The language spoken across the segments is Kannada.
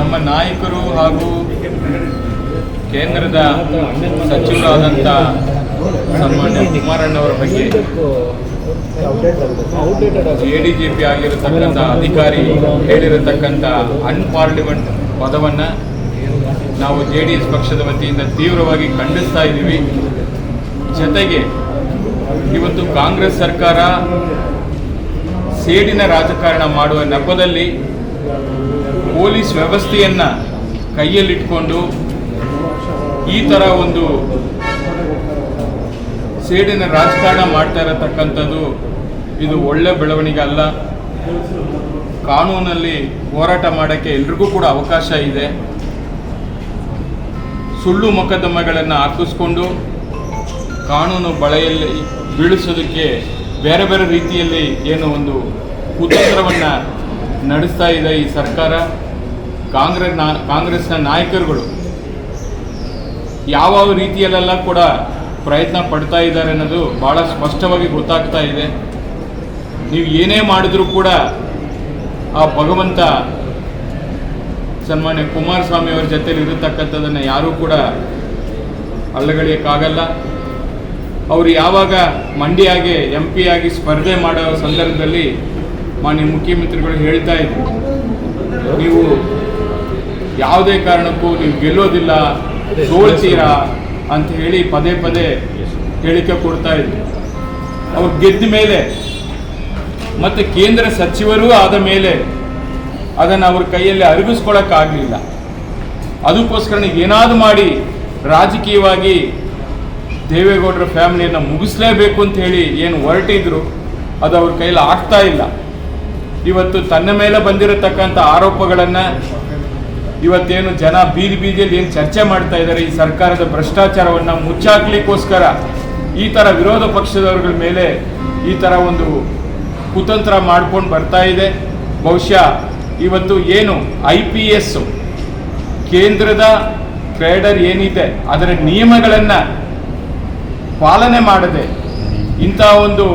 ನಮ್ಮ ನಾಯಕರು ಹಾಗೂ ಕೇಂದ್ರದ ಸಚಿವರಾದಂಥ ಸನ್ಮಾನ್ಯ ಕುಮಾರಣ್ಣವರ ಬಗ್ಗೆ ಎ ಡಿ ಜಿ ಪಿ ಆಗಿರತಕ್ಕಂಥ ಅಧಿಕಾರಿ ಹೇಳಿರತಕ್ಕಂಥ ಅನ್ಪಾರ್ಲಿಮೆಂಟ್ ಪದವನ್ನು ನಾವು ಜೆ ಡಿ ಎಸ್ ಪಕ್ಷದ ವತಿಯಿಂದ ತೀವ್ರವಾಗಿ ಖಂಡಿಸ್ತಾ ಇದ್ದೀವಿ. ಜೊತೆಗೆ ಇವತ್ತು ಕಾಂಗ್ರೆಸ್ ಸರ್ಕಾರ ಸೇಡಿನ ರಾಜಕಾರಣ ಮಾಡುವ ನೆಪದಲ್ಲಿ ಪೊಲೀಸ್ ವ್ಯವಸ್ಥೆಯನ್ನು ಕೈಯಲ್ಲಿಟ್ಕೊಂಡು ಈ ಥರ ಒಂದು ಸೇಡಿನ ರಾಜಕಾರಣ ಮಾಡ್ತಾ ಇರತಕ್ಕಂಥದ್ದು ಇದು ಒಳ್ಳೆ ಬೆಳವಣಿಗೆ ಅಲ್ಲ. ಕಾನೂನಲ್ಲಿ ಹೋರಾಟ ಮಾಡೋಕ್ಕೆ ಎಲ್ರಿಗೂ ಕೂಡ ಅವಕಾಶ ಇದೆ. ಸುಳ್ಳು ಮೊಕದ್ದಮೆಗಳನ್ನು ಹಾಕಿಸ್ಕೊಂಡು ಕಾನೂನು ಬಳೆಯಲ್ಲಿ ಬೀಳಿಸೋದಕ್ಕೆ ಬೇರೆ ಬೇರೆ ರೀತಿಯಲ್ಲಿ ಏನು ಒಂದು ಕುತಂತ್ರವನ್ನು ನಡೆಸ್ತಾ ಇದೆ ಈ ಸರ್ಕಾರ. ಕಾಂಗ್ರೆಸ್ ಕಾಂಗ್ರೆಸ್ನ ನಾಯಕರುಗಳು ಯಾವ ರೀತಿಯಲ್ಲೆಲ್ಲ ಕೂಡ ಪ್ರಯತ್ನ ಪಡ್ತಾ ಇದ್ದಾರೆ ಅನ್ನೋದು ಭಾಳ ಸ್ಪಷ್ಟವಾಗಿ ಗೊತ್ತಾಗ್ತಾ ಇದೆ. ನೀವು ಏನೇ ಮಾಡಿದ್ರೂ ಕೂಡ ಆ ಭಗವಂತ ಸನ್ಮಾನ್ಯ ಕುಮಾರಸ್ವಾಮಿ ಅವರ ಜೊತೆಲಿ ಇರತಕ್ಕಂಥದ್ದನ್ನು ಯಾರೂ ಕೂಡ ಅಲ್ಲಗಳಿಯಕ್ಕಾಗಲ್ಲ. ಅವರು ಯಾವಾಗ ಮಂಡಿಯಾಗಿ ಎಂ ಪಿ ಆಗಿ ಸ್ಪರ್ಧೆ ಮಾಡೋ ಸಂದರ್ಭದಲ್ಲಿ ಮಾನ್ಯ ಮುಖ್ಯಮಂತ್ರಿಗಳು ಹೇಳ್ತಾ ಇದ್ರು, ನೀವು ಯಾವುದೇ ಕಾರಣಕ್ಕೂ ನೀವು ಗೆಲ್ಲೋದಿಲ್ಲ ಸೋಲ್ತೀರಾ ಅಂತ ಹೇಳಿ ಪದೇ ಪದೇ ಹೇಳಿಕೆ ಕೊಡ್ತಾ ಇದ್ರು. ಅವ್ರು ಗೆದ್ದ ಮೇಲೆ ಮತ್ತು ಕೇಂದ್ರ ಸಚಿವರೂ ಆದ ಮೇಲೆ ಅದನ್ನು ಅವ್ರ ಕೈಯಲ್ಲಿ ಅರಗಿಸ್ಕೊಳ್ಳೋಕ್ಕಾಗಲಿಲ್ಲ ಅದಕ್ಕೋಸ್ಕರ ಏನಾದರೂ ಮಾಡಿ ರಾಜಕೀಯವಾಗಿ ದೇವೇಗೌಡರ ಫ್ಯಾಮಿಲಿಯನ್ನು ಮುಗಿಸ್ಲೇಬೇಕು ಅಂತ ಹೇಳಿ ಏನು ಹೊರಟಿದ್ರು ಅದು ಅವ್ರ ಕೈಯಲ್ಲಿ ಆಗ್ತಾ ಇಲ್ಲ. ಇವತ್ತು ತನ್ನ ಮೇಲೆ ಬಂದಿರತಕ್ಕಂಥ ಆರೋಪಗಳನ್ನು ಇವತ್ತೇನು ಜನ ಬೀದಿ ಬೀದಿಯಲ್ಲಿ ಏನು ಚರ್ಚೆ ಮಾಡ್ತಾ ಇದ್ದಾರೆ? ಈ ಸರ್ಕಾರದ ಭ್ರಷ್ಟಾಚಾರವನ್ನು ಮುಚ್ಚಾಕ್ಲಿಕ್ಕೋಸ್ಕರ ಈ ಥರ ವಿರೋಧ ಪಕ್ಷದವರ ಮೇಲೆ ಈ ಥರ ಒಂದು ಕುತಂತ್ರ ಮಾಡ್ಕೊಂಡು ಬರ್ತಾ ಇದೆ. ಬಹುಶಃ ಇವತ್ತು ಏನು ಐ ಪಿ ಎಸ್ ಕೇಂದ್ರದ ಕ್ರೇಡರ್ ಏನಿದೆ, ಅದರ ನಿಯಮಗಳನ್ನು ಪಾಲನೆ ಮಾಡದೆ ಇಂಥ ಒಂದು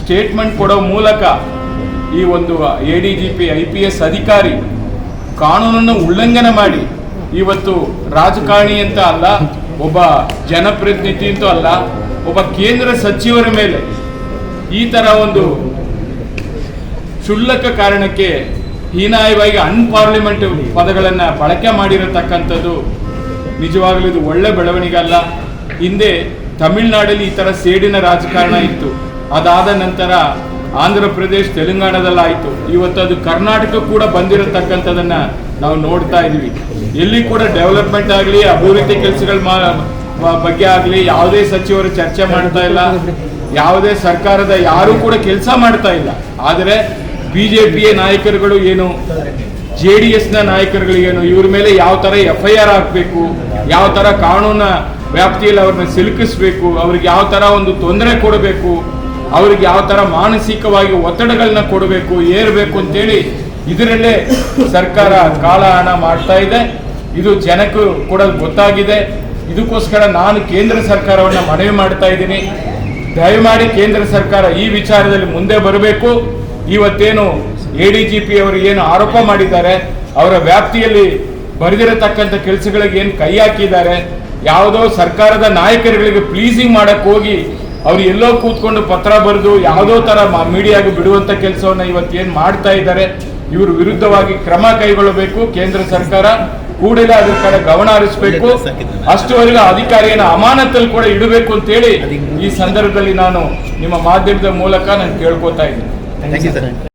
ಸ್ಟೇಟ್ಮೆಂಟ್ ಕೊಡೋ ಮೂಲಕ ಈ ಒಂದು A D G P, I P S ಅಧಿಕಾರಿ ಕಾನೂನನ್ನು ಉಲ್ಲಂಘನೆ ಮಾಡಿ ಇವತ್ತು ರಾಜಕಾರಣಿ ಅಂತ ಅಲ್ಲ, ಒಬ್ಬ ಜನಪ್ರತಿನಿಧಿ ಅಂತ ಅಲ್ಲ, ಒಬ್ಬ ಕೇಂದ್ರ ಸಚಿವರ ಮೇಲೆ ಈ ಥರ ಒಂದು ಕ್ಷುಲ್ಲಕ ಕಾರಣಕ್ಕೆ ಹೀನಾಯವಾಗಿ ಅನ್ಪಾರ್ಲಿಮೆಂಟ್ ಪದಗಳನ್ನು ಬಳಕೆ ಮಾಡಿರತಕ್ಕಂಥದ್ದು ನಿಜವಾಗಲೂ ಇದು ಒಳ್ಳೆ ಬೆಳವಣಿಗೆ ಅಲ್ಲ ಹಿಂದೆ ತಮಿಳುನಾಡಲ್ಲಿ ಈ ಥರ ಸೇಡಿನ ರಾಜಕಾರಣ ಇತ್ತು. ಅದಾದ ನಂತರ ಆಂಧ್ರ ಪ್ರದೇಶ ತೆಲಂಗಾಣದಲ್ಲಾಯಿತು. ಇವತ್ತು ಅದು ಕರ್ನಾಟಕ ಕೂಡ ಬಂದಿರತಕ್ಕಂಥದನ್ನ ನಾವು ನೋಡ್ತಾ ಇದೀವಿ. ಎಲ್ಲಿ ಕೂಡ ಡೆವಲಪ್ಮೆಂಟ್ ಆಗಲಿ, ಅಭಿವೃದ್ಧಿ ಕೆಲಸಗಳ ಬಗ್ಗೆ ಆಗಲಿ, ಯಾವುದೇ ಸಚಿವರು ಚರ್ಚೆ ಮಾಡ್ತಾ ಇಲ್ಲ. ಯಾವುದೇ ಸರ್ಕಾರದ ಯಾರೂ ಕೂಡ ಕೆಲಸ ಮಾಡ್ತಾ ಇಲ್ಲ. ಆದರೆ ಬಿ ಜೆ ಪಿಯ ನಾಯಕರುಗಳು ಏನು, ಜೆ ಡಿ ಎಸ್ನ ನಾಯಕರುಗಳಿಗೇನು ಇವ್ರ ಮೇಲೆ ಯಾವ ಥರ ಎಫ್ ಐ ಆರ್ ಹಾಕಬೇಕು, ಯಾವ ಥರ ಕಾನೂನ ವ್ಯಾಪ್ತಿಯಲ್ಲಿ ಅವ್ರನ್ನ ಸಿಲುಕಿಸ್ಬೇಕು, ಅವ್ರಿಗೆ ಯಾವ ಥರ ಒಂದು ತೊಂದರೆ ಕೊಡಬೇಕು ಅವ್ರಿಗೆ ಯಾವ ಥರ ಮಾನಸಿಕವಾಗಿ ಒತ್ತಡಗಳನ್ನ ಕೊಡಬೇಕು, ಏರಬೇಕು ಅಂತೇಳಿ ಇದರಲ್ಲೇ ಸರ್ಕಾರ ಕಾಲ ಹಣ ಮಾಡ್ತಾ ಇದೆ. ಇದು ಜನಕ್ಕೂ ಕೂಡ ಗೊತ್ತಾಗಿದೆ. ಇದಕ್ಕೋಸ್ಕರ ನಾನು ಕೇಂದ್ರ ಸರ್ಕಾರವನ್ನು ಮನವಿ ಮಾಡ್ತಾ ಇದ್ದೀನಿ. ದಯಮಾಡಿ ಕೇಂದ್ರ ಸರ್ಕಾರ ಈ ವಿಚಾರದಲ್ಲಿ ಮುಂದೆ ಬರಬೇಕು. ಇವತ್ತೇನು ಎ ಡಿ ಜಿ ಪಿ ಅವರು ಏನು ಆರೋಪ ಮಾಡಿದ್ದಾರೆ, ಅವರ ವ್ಯಾಪ್ತಿಯಲ್ಲಿ ಬರೆದಿರತಕ್ಕಂಥ ಕೆಲಸಗಳಿಗೆ ಏನು ಕೈ ಹಾಕಿದ್ದಾರೆ, ಯಾವುದೋ ಸರ್ಕಾರದ ನಾಯಕರುಗಳಿಗೆ ಪ್ಲೀಸಿಂಗ್ ಮಾಡಕ್ಕೆ ಹೋಗಿ ಅವ್ರು ಎಲ್ಲೋ ಕೂತ್ಕೊಂಡು ಪತ್ರ ಬರೆದು ಯಾವುದೋ ತರ ಮೀಡಿಯಾಗೆ ಬಿಡುವಂತ ಕೆಲಸವನ್ನ ಏನ್ ಮಾಡ್ತಾ ಇದ್ದಾರೆ ಇವ್ರ ವಿರುದ್ಧವಾಗಿ ಕ್ರಮ ಕೈಗೊಳ್ಳಬೇಕು ಕೇಂದ್ರ ಸರ್ಕಾರ ಕೂಡಲೇ ಅದ್ರ ಕಡೆ ಗಮನ ಹರಿಸಬೇಕು. ಅಷ್ಟುವರೆಗೂ ಅಧಿಕಾರಿಯನ್ನ ಅಮಾನತಲ್ಲಿ ಕೂಡ ಇಡಬೇಕು ಅಂತ ಹೇಳಿ ಈ ಸಂದರ್ಭದಲ್ಲಿ ನಾನು ನಿಮ್ಮ ಮಾಧ್ಯಮದ ಮೂಲಕ ನಾನು ಕೇಳ್ಕೊತಾ ಇದ್ದೀನಿ.